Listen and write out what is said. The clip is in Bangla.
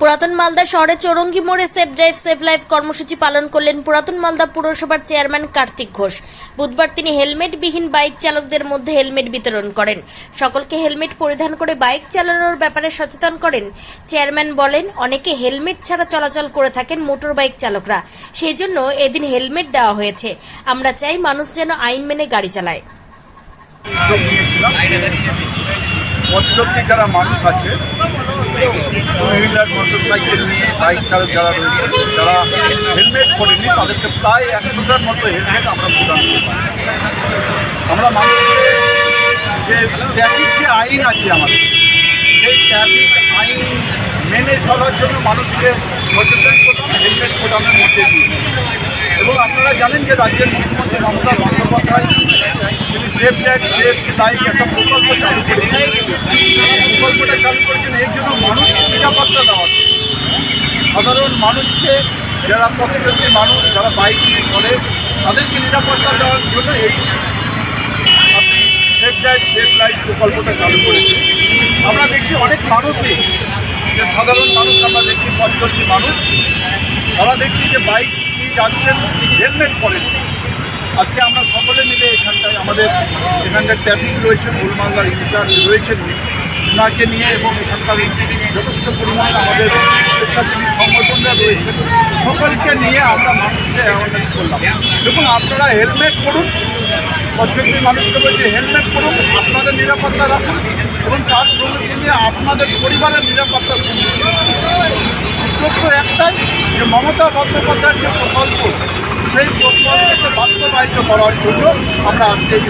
পুরাতন মালদা শহরে চৌরঙ্গি মোড়ে সেফ ড্রাইভ, সেফ লাইফ কর্মসূচি পালন করলেন পুরাতন মালদা পুরসভার চেয়ারম্যান কার্তিক ঘোষ। বুধবার তিনি হেলমেটবিহীন বাইক চালকদের মধ্যে হেলমেট বিতরণ করেন। সকলকে হেলমেট পরিধান করে বাইক চালানোর ব্যাপারে সচেতন করেন। চেয়ারম্যান বলেন, অনেকে হেলমেট ছাড়া চলাচল করে থাকেন মোটর বাইক চালকরা। সেই জন্য এদিন হেলমেট দেওয়া হয়েছে। আমরা চাই মানুষ যেন আইন মেনে গাড়ি চালায়। যারা মানুষ আছে হুইলার মোটর সাইকেল নিয়ে বাইক চালক যারা রয়েছে, যারা হেলমেট পরেনি তাদেরকে প্রায় একশোটার মতো হেলমেট আমরা প্রদান আমরা মানুষকে যে ট্রাফিক যে আইন আছে আমাদের, সেই ট্রাফিক আইন মেনে চলার জন্য মানুষকে সচেতন করলাম হেলমেট প্রদানের মধ্যে দিয়ে। এবং আপনারা জানেন যে রাজ্যের মুখ্যমন্ত্রী মমতা বন্দ্যোপাধ্যায়, তিনি সেফ ড্যাগ সেফ লাইফ একটা প্রকল্প চালু করেছেন। চালু করেছেন, এর জন্য মানুষকে নিরাপত্তা দেওয়া সাধারণ মানুষকে, যারা পথচলতি মানুষ, যারা বাইক নিয়ে চলে, তাদেরকে নিরাপত্তা দেওয়ার জন্য এই আপনি সেফ ড্রাইভ সেফ লাইফ প্রকল্পটা চালু করেছেন। আমরা দেখছি অনেক মানুষই, যে সাধারণ মানুষ, আমরা দেখছি পথচলতি মানুষ, তারা দেখছি যে বাইক নিয়ে যাচ্ছেন, হেলমেট পরেন। আজকে আমরা সকলে মিলে এখানটায়, আমাদের এখানটায় ট্রাফিক রয়েছে গোলমালদার ইনচার্জ রয়েছেন ওনাকে নিয়ে এবং এখানকার যথেষ্ট পরিমাণে আমাদের স্বেচ্ছাসেবী সংগঠনরা রয়েছে সকলকে নিয়ে আমরা মানুষকে অ্যাওয়ারনেস করলাম দেখুন, আপনারা হেলমেট পরুন পর্যটন মানুষকে বলছে হেলমেট পরুন, আপনাদের নিরাপত্তা রাখুন এবং তার সঙ্গে সঙ্গে আপনাদের পরিবারের নিরাপত্তা সুনিশ্চিত করুন। উদ্দেশ্য একটাই যে মমতা বন্দ্যোপাধ্যায়ের যে প্রকল্প, সেই প্রকল্পকে বাস্তবায়িত করার জন্য আমরা আজকে এই